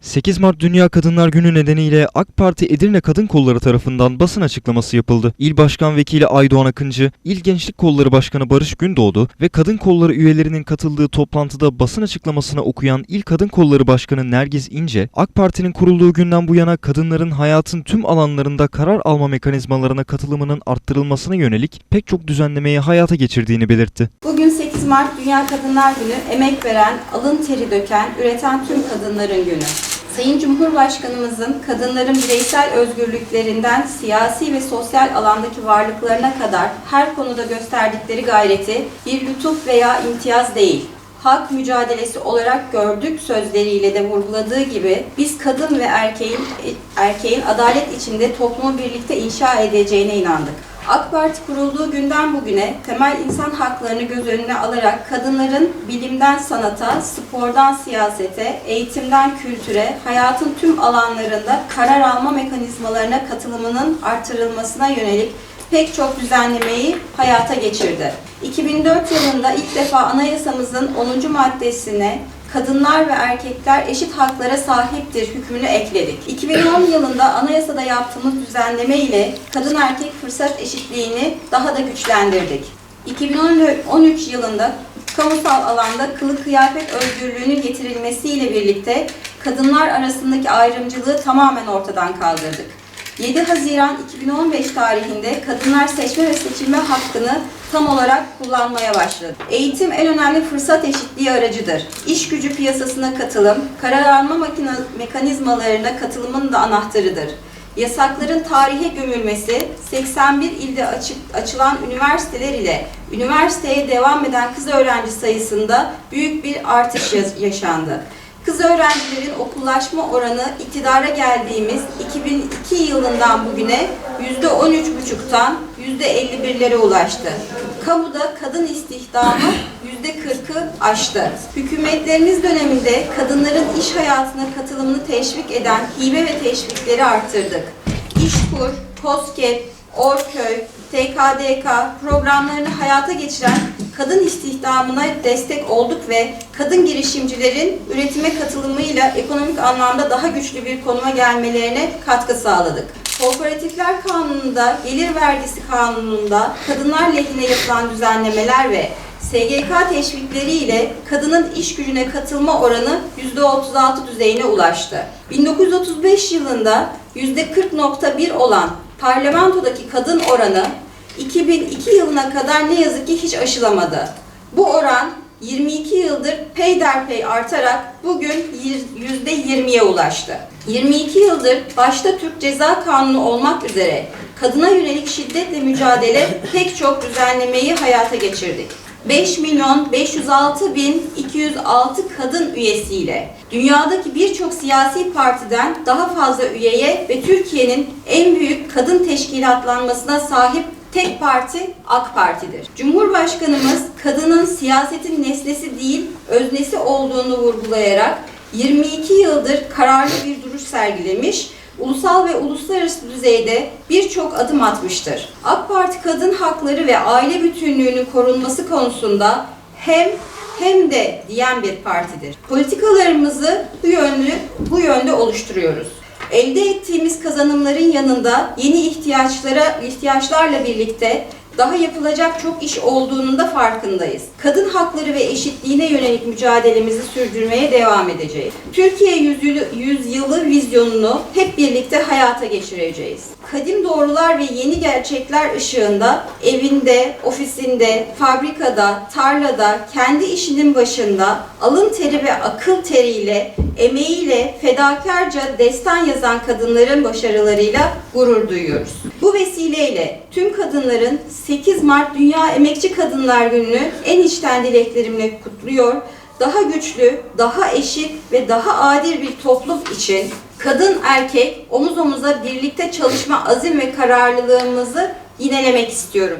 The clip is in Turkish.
8 Mart Dünya Kadınlar Günü nedeniyle AK Parti Edirne Kadın Kolları tarafından basın açıklaması yapıldı. İl Başkan Vekili Aydoğan Akıncı, İl Gençlik Kolları Başkanı Barış Gündoğdu ve Kadın Kolları üyelerinin katıldığı toplantıda basın açıklamasını okuyan İl Kadın Kolları Başkanı Nergiz İnce, AK Parti'nin kurulduğu günden bu yana kadınların hayatın tüm alanlarında karar alma mekanizmalarına katılımının arttırılmasına yönelik pek çok düzenlemeyi hayata geçirdiğini belirtti. Bugün 8 Mart Dünya Kadınlar Günü, emek veren, alın teri döken, üreten tüm kadınların günü. Sayın Cumhurbaşkanımızın kadınların bireysel özgürlüklerinden siyasi ve sosyal alandaki varlıklarına kadar her konuda gösterdikleri gayreti bir lütuf veya imtiyaz değil, hak mücadelesi olarak gördük sözleriyle de vurguladığı gibi biz kadın ve erkeğin erkeğin adalet içinde toplumu birlikte inşa edeceğine inandık. AK Parti kurulduğu günden bugüne temel insan haklarını göz önüne alarak kadınların bilimden sanata, spordan siyasete, eğitimden kültüre, hayatın tüm alanlarında karar alma mekanizmalarına katılımının artırılmasına yönelik pek çok düzenlemeyi hayata geçirdi. 2004 yılında ilk defa anayasamızın 10. maddesine kadınlar ve erkekler eşit haklara sahiptir hükmünü ekledik. 2010 yılında anayasada yaptığımız düzenleme ile kadın erkek fırsat eşitliğini daha da güçlendirdik. 2013 yılında kamusal alanda kılık kıyafet özgürlüğünün getirilmesiyle birlikte kadınlar arasındaki ayrımcılığı tamamen ortadan kaldırdık. 7 Haziran 2015 tarihinde kadınlar seçme ve seçilme hakkını tam olarak kullanmaya başladı. Eğitim en önemli fırsat eşitliği aracıdır. İş gücü piyasasına katılım, karar makina- mekanizmalarına katılımın da anahtarıdır. Yasakların tarihe gömülmesi, 81 ilde açık, açılan üniversiteler ile üniversiteye devam eden kız öğrenci sayısında büyük bir artış ya- yaşandı. Kız öğrencilerin okullaşma oranı iktidara geldiğimiz 2002 yılından bugüne %13,5'tan %51'lere ulaştı. Kamuda kadın istihdamı %40'ı aştı. Hükümetlerimiz döneminde kadınların iş hayatına katılımını teşvik eden hibe ve teşvikleri arttırdık. İşkur, TOSKEP, Orköy, TKDK programlarını hayata geçiren kadın istihdamına destek olduk ve kadın girişimcilerin üretime katılımıyla ekonomik anlamda daha güçlü bir konuma gelmelerine katkı sağladık. Kooperatifler Kanunu'nda, Gelir Vergisi Kanunu'nda kadınlar lehine yapılan düzenlemeler ve SGK teşvikleri ile kadının iş gücüne katılma oranı %36 düzeyine ulaştı. 1935 yılında %40.1 olan parlamentodaki kadın oranı 2002 yılına kadar ne yazık ki hiç aşılamadı. Bu oran 22 yıldır peyderpey artarak bugün %20'ye ulaştı. 22 yıldır başta Türk Ceza Kanunu olmak üzere kadına yönelik şiddetle mücadele pek çok düzenlemeyi hayata geçirdik. 5 milyon 506 bin 206 kadın üyesiyle dünyadaki birçok siyasi partiden daha fazla üyeye ve Türkiye'nin en büyük kadın teşkilatlanmasına sahip tek parti AK Parti'dir. Cumhurbaşkanımız kadının siyasetin nesnesi değil öznesi olduğunu vurgulayarak 22 yıldır kararlı bir duruş sergilemiş, ulusal ve uluslararası düzeyde birçok adım atmıştır. AK Parti kadın hakları ve aile bütünlüğünün korunması konusunda hem hem de diyen bir partidir. Politikalarımızı bu yönlü bu yönde oluşturuyoruz. Elde ettiğimiz kazanımların yanında yeni ihtiyaçlara ihtiyaçlarla birlikte daha yapılacak çok iş olduğunun da farkındayız. Kadın hakları ve eşitliğine yönelik mücadelemizi sürdürmeye devam edeceğiz. Türkiye yüzyılı, yüzyılı vizyonunu hep birlikte hayata geçireceğiz. Kadim doğrular ve yeni gerçekler ışığında evinde, ofisinde, fabrikada, tarlada, kendi işinin başında alın teri ve akıl teriyle, emeğiyle fedakarca destan yazan kadınların başarılarıyla gurur duyuyoruz. Bu vesileyle tüm kadınların 8 Mart Dünya Emekçi Kadınlar Günü'nü en içten dileklerimle kutluyor. Daha güçlü, daha eşit ve daha adil bir toplum için kadın erkek omuz omuza birlikte çalışma azim ve kararlılığımızı yinelemek istiyorum.